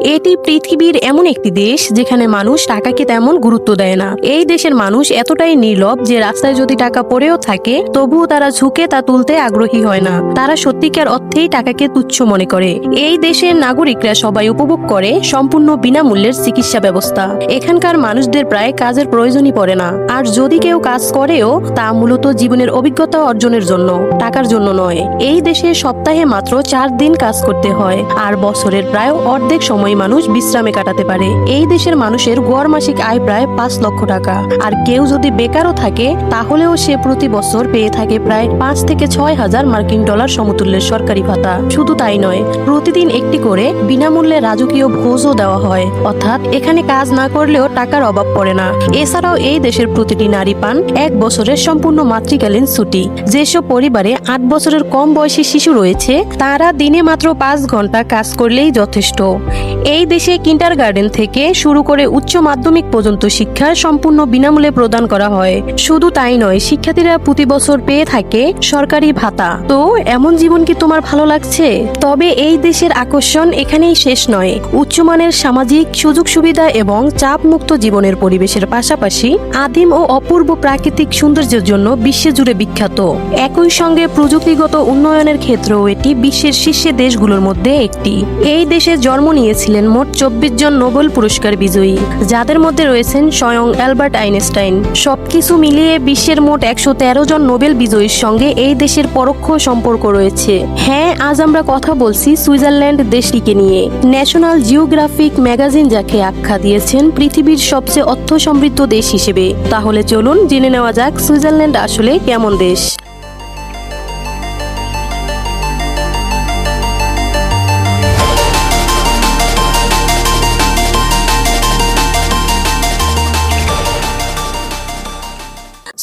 এটি পৃথিবীর এমন একটি দেশ যেখানে মানুষ টাকাকে তেমন গুরুত্ব দেয় না। এই দেশের মানুষ এতটাই নির্লভ যে রাস্তায় যদি টাকা পড়েও থাকে, তবুও তারা ঝুঁকে তা তুলতে আগ্রহী হয় না। তারা সত্যিকার অর্থেই টাকাকে তুচ্ছ মনে করে। এই দেশের নাগরিকরা সবাই উপভোগ করে সম্পূর্ণ বিনামূল্যের চিকিৎসা ব্যবস্থা। এখানকার মানুষদের প্রায় কাজের প্রয়োজনই পড়ে না। আর যদি কেউ কাজ করেও, তা মূলত জীবনের অভিজ্ঞতা অর্জনের জন্য, টাকার জন্য নয়। এই দেশে সপ্তাহে মাত্র চার দিন কাজ করতে হয়, আর বছরের প্রায় অর্ধেক সময় মানুষ বিশ্রামে কাটাতে পারে। এই দেশের মানুষের গড় মাসিক আয় প্রায় পাঁচ লক্ষ টাকা। আর কেউ যদি বেকারও থাকে, তাহলেও সে প্রতি বছর পেয়ে থাকে প্রায় পাঁচ থেকে ছয় হাজার মার্কিন ডলার সমতুল্যের সরকারি ভাতা। শুধু তাই নয়, প্রতিদিন একটি করে বিনামূল্যে রাজকীয় ভোজও দেওয়া হয়। অর্থাৎ এখানে কাজ না করলেও টাকার অভাব পড়ে না। এছাড়াও এই দেশের প্রতিটি নারী পান এক বছরের সম্পূর্ণ মাতৃকালীন ছুটি। যেসব পরিবারে আট বছরের কম বয়সী শিশু রয়েছে, তারা দিনে মাত্র পাঁচ ঘণ্টা কাজ করলেই যথেষ্ট। এই দেশে কিন্টার গার্ডেন থেকে শুরু করে উচ্চ মাধ্যমিক পর্যন্ত শিক্ষা সম্পূর্ণ বিনামূল্যে প্রদান করা হয়। শুধু তাই নয়, শিক্ষার্থীরা প্রতি বছর পেয়ে থাকে সরকারি ভাতা। তো এমন জীবন কি তোমার ভালো লাগছে? তবে এই দেশের আকর্ষণ এখানেই শেষ নয়। উচ্চমানের সামাজিক সুযোগ সুবিধা এবং চাপ মুক্ত জীবনের পরিবেশের পাশাপাশি আদিম ও অপূর্ব প্রাকৃতিক সৌন্দর্যের জন্য বিশ্বে জুড়ে বিখ্যাত। একই সঙ্গে প্রযুক্তিগত উন্নয়নের ক্ষেত্রেও এটি বিশ্বের শীর্ষে দেশগুলোর মধ্যে একটি। এই দেশে জন্ম নিয়েছিলেন মোট চব্বিশ জন নোবেল পুরস্কার বিজয়ী। যাদের মধ্যে রয়েছেন স্বয়ং অ্যালবার্ট আইনস্টাইন। সবকিছু মিলিয়ে বিশ্বের মোট একশো তেরো জন নোবেল বিজয়ীর সঙ্গে এই দেশের পরোক্ষ সম্পর্ক রয়েছে। হ্যাঁ আজ আমরা কথা বলছি সুইজারল্যান্ড দেশটিকে নিয়ে। ন্যাশনাল জিওগ্রাফিক ম্যাগাজিন যাকে আখ্যা দিয়েছেন পৃথিবীর সবচেয়ে অর্থ সমৃদ্ধ দেশ হিসেবে। তাহলে চলুন জেনে নেওয়া যাক সুইজারল্যান্ড আসলে কেমন দেশ।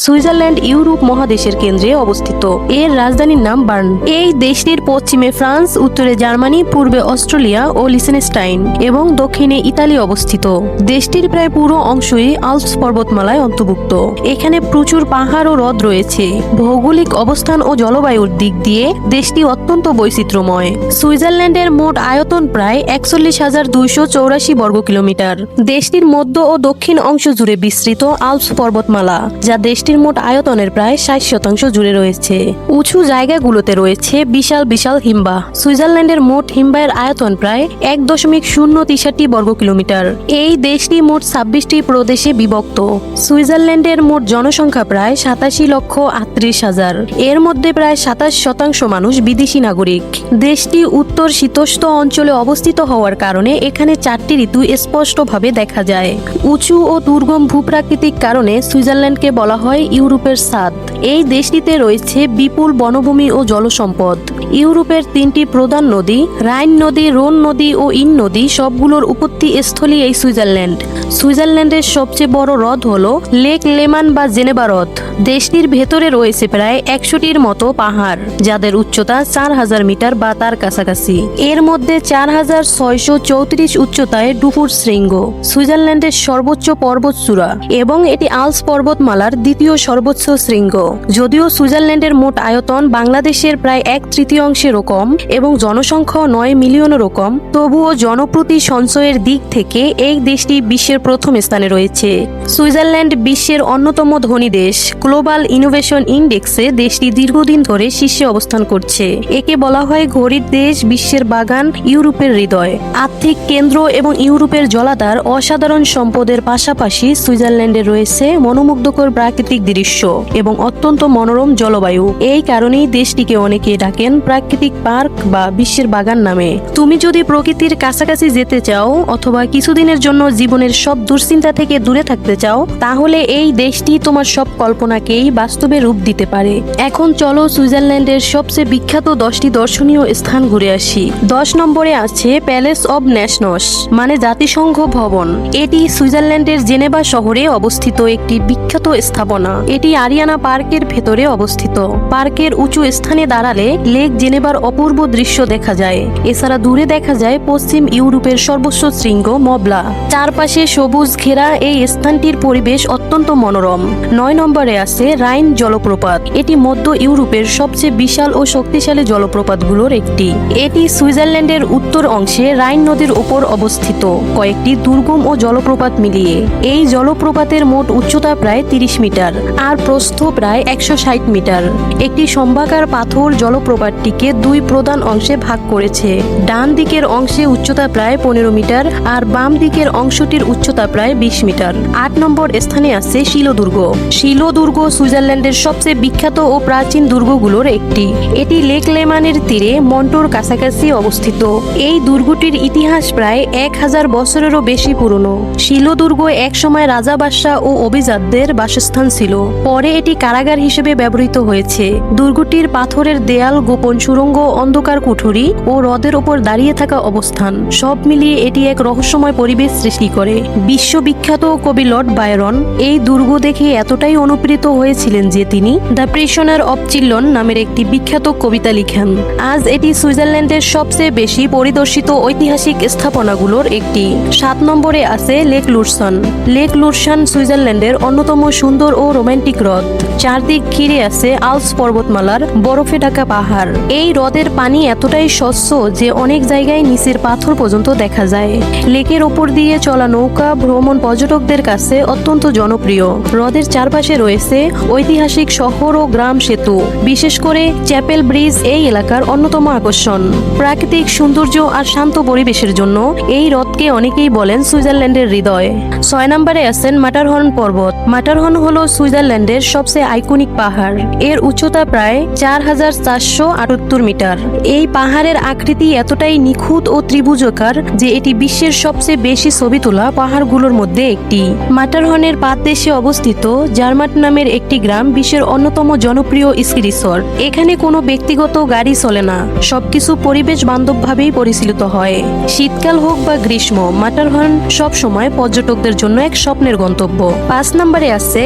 সুইজারল্যান্ড, ইউরোপ মহাদেশের কেন্দ্রে অবস্থিত। এর রাজধানীর নাম বার্ন। এই দেশটির পশ্চিমে ফ্রান্স, উত্তরে জার্মানি, পূর্বে অস্ট্রেলিয়া ও লিসেনস্টাইন এবং দক্ষিণে ইতালি অবস্থিত। দেশটির প্রায় পুরো অংশই আলপস পর্বতমালায় অন্তর্ভুক্ত। এখানে প্রচুর পাহাড় ও হ্রদ রয়েছে। ভৌগোলিক অবস্থান ও জলবায়ুর দিক দিয়ে দেশটি অত্যন্ত বৈচিত্র্যময়। সুইজারল্যান্ডের মোট আয়তন প্রায় একচল্লিশ হাজার দুইশো চৌরাশি বর্গ কিলোমিটার। দেশটির মধ্য ও দক্ষিণ অংশ জুড়ে বিস্তৃত আলপস পর্বতমালা, যা দেশটির মোট আয়তনের প্রায় ষাট শতাংশ জুড়ে রয়েছে। উঁচু জায়গাগুলোতে রয়েছে বিশাল বিশাল হিমবাহ সুইজারল্যান্ডের মোট হিমবাহের আয়তন প্রায় এক দশমিক শূন্য তিসাটি বর্গ কিলোমিটার। এই দেশটি মোট ছাব্বিশটি প্রদেশে বিভক্ত। সুইজারল্যান্ডের মোট জনসংখ্যা প্রায় সাতাশি লক্ষ আটত্রিশ হাজার। এর মধ্যে প্রায় সাতাশ শতাংশ মানুষ বিদেশি নাগরিক। দেশটি উত্তর শীতোষ্ণ অঞ্চলে অবস্থিত হওয়ার কারণে এখানে চারটি ঋতু স্পষ্টভাবে দেখা যায়। উঁচু ও দুর্গম ভূপ্রাকৃতিক কারণে সুইজারল্যান্ডকে বলা হয় ইউরোপের সাদ। এই দেশটিতে রয়েছে বিপুল বনভূমি ও জলসম্পদ। ইউরোপের তিনটি প্রধান নদী, রাইন নদী, রোন নদী ও ইন নদী সবগুলোর উৎপত্তি স্থলী এই সুইজারল্যান্ড। সুইজারল্যান্ডের সবচেয়ে বড় হ্রদ হল লেক লেমান বা জেনেবা হ্রদ। দেশটির ভেতরে রয়েছে প্রায় একশোটির মতো পাহাড়, যাদের উচ্চতা চার হাজার মিটার বা তার কাছাকাছি। এর মধ্যে চার হাজার ছয়শো চৌত্রিশ উচ্চতায় ডুফুর শৃঙ্গ, সুইজারল্যান্ডের সর্বোচ্চ পর্বতচূড়া এবং এটি আলস পর্বতমালার দ্বিতীয় সর্বোচ্চ শৃঙ্গ। যদিও সুইজারল্যান্ডের মোট আয়তন বাংলাদেশের প্রায় এক তৃতীয়াংশেরও কম এবং জনসংখ্যা নয় মিলিয়নেরও কম তবুও জনপ্রতি সঞ্চয়ের দিক থেকে এই দেশটি বিশ্বের প্রথম স্থানে রয়েছে। সুইজারল্যান্ড বিশ্বের অন্যতম ধনী দেশ। গ্লোবাল ইনোভেশন ইন্ডেক্সে দেশটি দীর্ঘদিন ধরে শীর্ষে অবস্থান করছে। একে বলা হয় ঘড়ির দেশ বিশ্বের বাগান ইউরোপের হৃদয়। আর্থিক কেন্দ্র এবং ইউরোপের জলাধার অসাধারণ সম্পদের পাশাপাশি সুইজারল্যান্ডে রয়েছে মনোমুগ্ধকর প্রাকৃতিক দৃশ্য এবং অত্যন্ত মনোরম জলবায়ু। এই কারণেই দেশটিকে অনেকে ডাকেন প্রাকৃতিক পার্ক বা বিশ্বের বাগান নামে। তুমি যদি প্রকৃতির কাছাকাছি যেতে চাও অথবা কিছুদিনের জন্য জীবনের সব দুশ্চিন্তা থেকে দূরে থাকতে চাও, তাহলে এই দেশটি তোমার সব কল্পনাকেই বাস্তবে রূপ দিতে পারে। এখন চলো সুইজারল্যান্ডের সবচেয়ে বিখ্যাত দশটি দর্শনীয় স্থান ঘুরে আসি। দশ নম্বরে আছে প্যালেস অব ন্যাশনস মানে জাতিসংঘ ভবন। এটি সুইজারল্যান্ডের জেনেভা শহরে অবস্থিত একটি বিখ্যাত স্থাপনা। এটি আরিয়ানা পার্কের ভেতরে অবস্থিত। পার্কের উঁচু স্থানে দাঁড়ালে লেক জেনেভার অপূর্ব দৃশ্য দেখা যায়। এছাড়া দূরে দেখা যায় পশ্চিম ইউরোপের সর্বোচ্চ শৃঙ্গ মবলা। চারপাশে সবুজ ঘেরা এই স্থানটির পরিবেশ অত্যন্ত মনোরম। নয় নম্বরে আছে রাইন জলপ্রপাত। এটি মধ্য ইউরোপের সবচেয়ে বিশাল ও শক্তিশালী জলপ্রপাতগুলোর একটি। এটি সুইজারল্যান্ডের উত্তর অংশে রাইন নদীর উপর অবস্থিত। কয়েকটি দুর্গম ও জলপ্রপাত মিলিয়ে। এই জলপ্রপাতের মোট উচ্চতা প্রায় তিরিশ মিটার। আর প্রস্থ প্রায় একশো ষাট মিটার। একটি সম্ভাকার পাথর জলপ্রপাতটিকে দুই প্রধান অংশে ভাগ করেছে। ডান দিকের অংশে উচ্চতা প্রায় পনেরো মিটার আর বাম দিকের অংশটির উচ্চতা প্রায় বিশ মিটার। আট নম্বর স্থানে আছে শিলোদুর্গ। শিলোদুর্গ সুইজারল্যান্ডের সবচেয়ে বিখ্যাত ও প্রাচীন দুর্গগুলোর একটি। এটি লেক লেমানের তীরে মন্টোর কাছাকাছি অবস্থিত। এই দুর্গটির ইতিহাস প্রায় এক হাজার বছরেরও বেশি পুরনো। শিলোদুর্গ একসময় রাজা বাদশাহ ও অভিজাতদের বাসস্থান ছিল। পরে এটি কারাগার হিসেবে ব্যবহৃত হয়েছে। দুর্গটির পাথরের দেয়াল, গোপন সুড়ঙ্গ অন্ধকার কুঠুরি ও হ্রদের ওপর দাঁড়িয়ে থাকা অবস্থান। সব মিলিয়ে এটি এক রহস্যময় পরিবেশ সৃষ্টি করে। বিশ্ববিখ্যাত কবি লর্ড বায়রন এই দুর্গ দেখে এতটাই অনুপ্রেরিত হয়েছিলেন যে তিনি দ্য প্রিশনার অব চিল্লন নামের একটি বিখ্যাত কবিতা লিখেন। আজ এটি সুইজারল্যান্ডের সবচেয়ে বেশি পরিদর্শিত ঐতিহাসিক স্থাপনাগুলোর একটি। সাত নম্বরে আছে লেক লুরসন। লেক লুরসান সুইজারল্যান্ডের অন্যতম সুন্দর ও রোমান্টিক হ্রদ চারদিক ঘিরে আছে আলস পর্বতমালার বরফে ঢাকা পাহাড়। এই হ্রদের পানি এতটাই স্বচ্ছ যে অনেক জায়গায় নিচের পাথর পর্যন্ত দেখা যায়। লেকের ওপর দিয়ে চলা নৌকা ভ্রমণ পর্যটকদের কাছে অত্যন্ত জনপ্রিয়। হ্রদের চারপাশে রয়েছে ঐতিহাসিক শহর ও গ্রাম সেতু। বিশেষ করে চ্যাপেল ব্রিজ এই এলাকার অন্যতম আকর্ষণ। প্রাকৃতিক সৌন্দর্য আর শান্ত পরিবেশের জন্য এই হ্রদকে অনেকেই বলেন সুইজারল্যান্ডের হৃদয়। ছয় নম্বরে আছেন মাটারহর্ন পর্বত। মাটারহর্ন হল সুইজারল্যান্ডের সবচেয়ে আইকনিক পাহাড়। এর উচ্চতা প্রায় চার হাজার চারশো আটাত্তর মিটার। এই পাহাড়ের আকৃতি এতটাই নিখুঁত ও ত্রিভুজকার যে এটি বিশ্বের সবচেয়ে বেশি ছবি তোলা পাহাড়গুলোর মধ্যে একটি। মাটারহর্নের পাদদেশে অবস্থিত জার্মাট নামের একটি গ্রাম বিশ্বের অন্যতম জনপ্রিয় স্কি রিসর্ট। এখানে কোনো ব্যক্তিগত গাড়ি চলে না, সবকিছু পরিবেশ বান্ধবভাবেই পরিচালিত হয়। শীতকাল হোক বা গ্রীষ্ম, মাটারহর্ন সব সময় পর্যটকদের জন্য এক স্বপ্নের গন্তব্য। পাঁচ নম্বরে আছে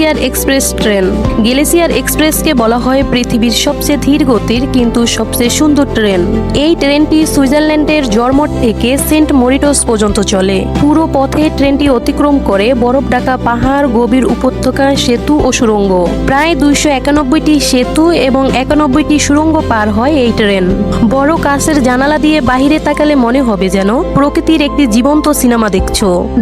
গ্লেসিয়ার এক্সপ্রেস ট্রেন। গ্লেসিয়ার এক্সপ্রেসকে বলা হয় পৃথিবীর সবচেয়ে ধীর গতির কিন্তু সবচেয়ে সুন্দর ট্রেন। এই ট্রেনটি সুইজারল্যান্ডের জর্মট থেকে সেন্ট মরিটোস পর্যন্ত চলে। পুরো পথে ট্রেনটি অতিক্রম করে বরফ ঢাকা পাহাড়, গভীর উপত্যকা, সেতু ও সুড়ঙ্গ প্রায় দুইশো একানব্বইটি সেতু এবং একানব্বইটি সুড়ঙ্গ পার হয় এই ট্রেন। বড় কাছের জানালা দিয়ে বাহিরে তাকালে মনে হবে যেন প্রকৃতির একটি জীবন্ত সিনেমা দেখছ।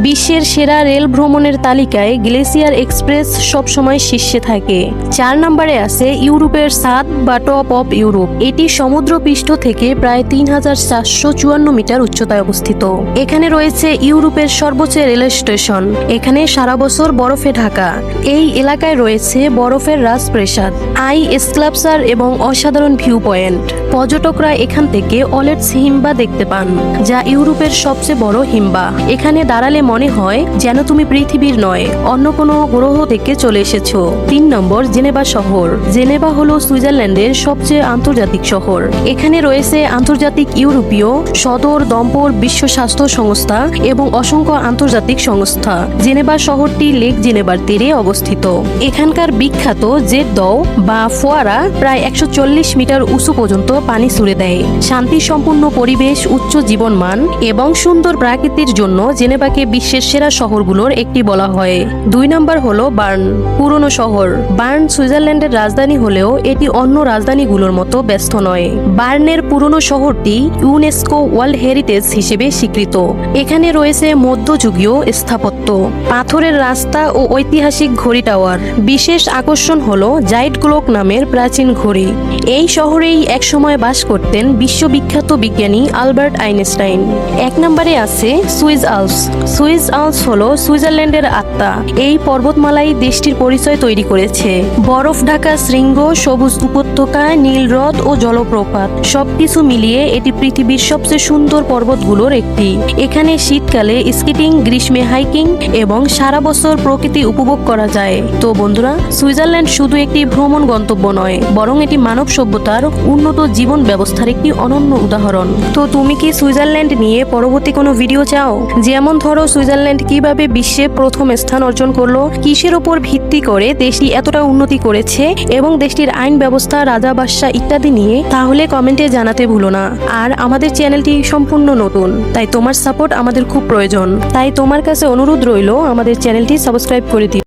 বিশ্বের সেরা রেল ভ্রমণের তালিকায় গ্লেসিয়ার এক্সপ্রেস সবসময় শীর্ষে থাকে। চার নম্বরে আছে ইউরোপের সাদ বা টপ অফ ইউরোপ। এটি সমুদ্র পৃষ্ঠ থেকে প্রায় তিন হাজার চারশো চুয়ান্ন মিটার উচ্চতায় অবস্থিত। এখানে রয়েছে ইউরোপের সর্বোচ্চ রেল স্টেশন। এখানে সারা বছর বরফে ঢাকা। এই এলাকায় রয়েছে বরফের রাজপ্রাসাদ, আই স্ক্লাপসার এবং অসাধারণ ভিউ পয়েন্ট পর্যটকরা এখান থেকে অলেটস হিম্বা দেখতে পান, যা ইউরোপের সবচেয়ে বড় হিম্বা। এখানে দাঁড়ালে মনে হয় যেন তুমি পৃথিবীর নয়, অন্য কোনো গ্রহ থেকে চলে এসেছ। তিন নম্বর জেনেভা শহর। জেনেভা হলো সুইজারল্যান্ডের সবচেয়ে আন্তর্জাতিক শহর। এখানে রয়েছে আন্তর্জাতিক ইউরোপীয় সদর দম্পর বিশ্ব স্বাস্থ্য সংস্থা এবং অসংখ্য আন্তর্জাতিক সংস্থা। জেনেভা শহরটি লেক জেনেভার তীরে অবস্থিত। এখানকার বিখ্যাত জেট দও বা ফোয়ারা প্রায় একশো চল্লিশ মিটার উঁচু পর্যন্ত পানি ছুড়ে দেয়। শান্তি সম্পূর্ণ পরিবেশ, উচ্চ জীবনমান এবং সুন্দর প্রাকৃতির জন্য জেনেভাকে বিশ্বের সেরা শহরগুলোর একটি বলা হয়। দুই নম্বর হলো বার্ন। পুরনো শহর। বার্ন সুইজারল্যান্ডের রাজধানী হলেও এটি অন্য রাজধানীগুলোর মতো ব্যস্ত নয়। বার্নের পুরনো শহরটি ইউনেস্কো ওয়ার্ল্ড হেরিটেজ হিসেবে স্বীকৃত। এখানে রয়েছে মধ্যযুগীয় স্থাপত্য, পাথরের রাস্তা ও ঐতিহাসিক ঘড়ি টাওয়ার। বিশেষ আকর্ষণ হল জাইট ক্লক নামের প্রাচীন ঘড়ি। এই শহরেই একসময় বাস করতেন বিশ্ববিখ্যাত বিজ্ঞানী আলবার্ট আইনস্টাইন। এক নম্বরে আছে সুইজ আলপস সুইজ আলপস হল সুইজারল্যান্ডের আত্মা। এই পর্বতমালাই দেশটির পরিচয় তৈরি করেছে। বরফ ঢাকা শৃঙ্গ, সবুজ উপত্যকা, নীল হ্রদ ও জলপ্রপাত। সবকিছু মিলিয়ে এটি পৃথিবীর সবচেয়ে সুন্দর পর্বতগুলোর একটি। এখানে শীতকালে স্কিটিং, গ্রীষ্মে হাইকিং এবং সারা বছর প্রকৃতি উপভোগ করা যায়। তো বন্ধুরা, সুইজারল্যান্ড শুধু একটি ভ্রমণ গন্তব্য নয়, বরং এটি মানব সভ্যতার উন্নত জীবন ব্যবস্থার একটি অনন্য উদাহরণ। তো তুমি কি সুইজারল্যান্ড নিয়ে পরবর্তী কোনো ভিডিও চাও? যেমন ধরো, সুইজারল্যান্ড কীভাবে বিশ্বে প্রথম স্থান অর্জন করল, কিসের উপর ভিত্তি করে দেশটি এতটা উন্নতি করেছে এবং দেশটির আইন ব্যবস্থা, রাজা বাদশাহ ইত্যাদি নিয়ে, তাহলে কমেন্টে জানাতে ভুলো না। আর আমাদের চ্যানেলটি সম্পূর্ণ নতুন, তাই তোমার সাপোর্ট আমাদের খুব প্রয়োজন। তাই তোমার কাছে অনুরোধ রইল, আমাদের চ্যানেলটি সাবস্ক্রাইব করে দিও।